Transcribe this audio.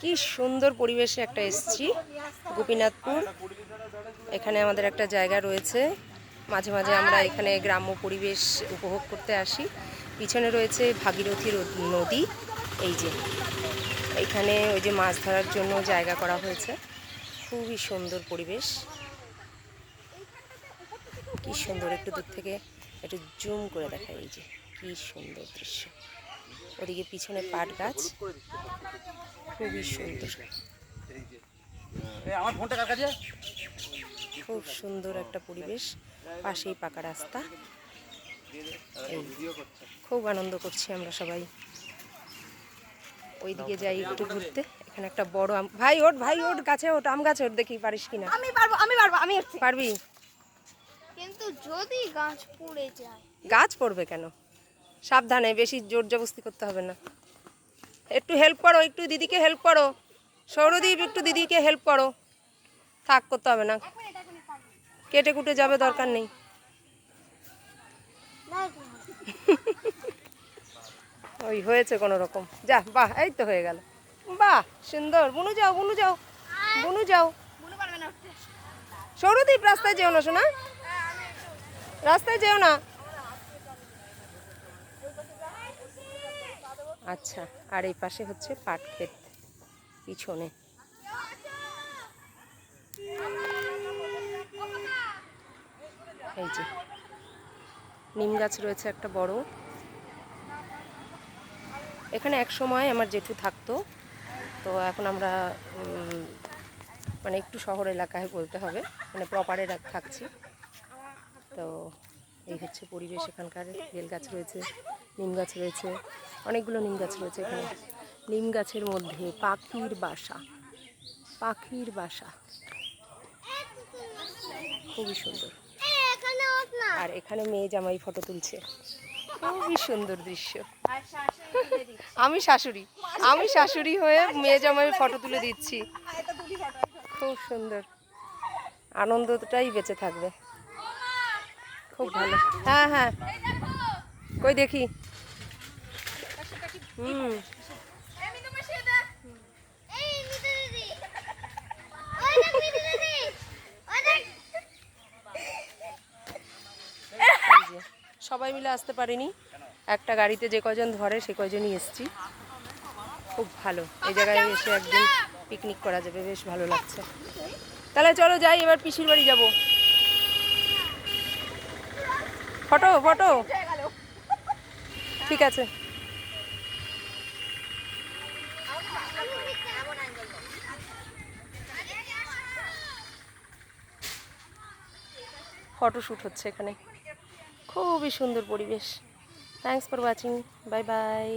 কি সুন্দর পরিবেশে একটা এসছি, গোপীনাথপুর। এখানে আমাদের একটা জায়গা রয়েছে। মাঝে মাঝে আমরা এখানে গ্রাম্য পরিবেশ উপভোগ করতে আসি। পিছনে রয়েছে ভাগীরথী নদী। এই যে, এখানে ওই যে মাছ ধরার জন্য জায়গা করা হয়েছে। খুবই সুন্দর পরিবেশ। কি সুন্দর, একটু দূর থেকে একটু জুম করে দেখায় এই যে, কি সুন্দর দৃশ্য। ওদিকে পিছনে পাট গাছ। খুবই সুন্দর। আমার ফোনটা কার কাছে? খুব সুন্দর একটা পরিবেশ। পাশেই পাকা রাস্তা। খুব আনন্দ করছি আমরা সবাই। ওইদিকে যাই একটু ঘুরতে। এখানে একটা বড় আম ভাই ওট ভাই ওট গাছে ওঠ আম গাছে ওট দেখি পারিস কিনা। আমি পারব আমি পারব আমি পারবি? কিন্তু যদি গাছ পড়ে যায়? গাছ পড়বে কেন? সাবধানে, বেশি জোর জবস্তি করতে হবে না। একটু হেল্প করো, একটু দিদিকে হেল্প করো। সৌরদীপ, একটু দিদিকে হেল্প করো। থাক, করতে হবে না। কেটে কুটে যাবে, দরকার নেই। ওই হয়েছে কোনো রকম। যা, বাহ, এই তো হয়ে গেল। বাহ, সুন্দর। বুনু যাও বুনু যাও। বুনু যাও। সৌরদীপ, রাস্তায় যেও না শোনা রাস্তায় যেও না। আচ্ছা আর এই পাশে হচ্ছে পাট ক্ষেত পিছনে। এই যে, নিম গাছ রয়েছে একটা বড়। এখানে এক সময় আমার জেঠু থাকতো, তো এখন আমরা মানে একটু শহর এলাকায় বলতে হবে মানে প্রপারে থাকছি। তো এই হচ্ছে পরিবেশ এখানকার। বেল গাছ রয়েছে, নিম গাছ রয়েছে, অনেকগুলো নিম গাছ রয়েছে এখানে। নিম গাছের মধ্যে পাখির বাসা পাখির বাসা। খুবই সুন্দর। আর এখানে মেয়ে জামাই ফটো তুলছে। খুবই সুন্দর দৃশ্য। আমি শাশুড়ি আমি শাশুড়ি হয়ে মেয়ে জামাই ফটো তুলে দিচ্ছি। খুব সুন্দর। আনন্দটাই বেঁচে থাকবে। খুব ভালো। হ্যাঁ হ্যাঁ। কই দেখি? হুম। সবাই মিলে আসতে পারিনি। একটা গাড়িতে যে কজন ধরে সে কজনই এসছি। খুব ভালো। এই জায়গায় এসে একদিন পিকনিক করা যাবে। বেশ ভালো লাগছে। তাহলে চলো যাই এবার পিসির বাড়ি যাব। Photo photo. ঠিক আছে। ফটোশ্যুট হচ্ছে এখানে। খুবই সুন্দর পরিবেশ। Thanks for watching bye bye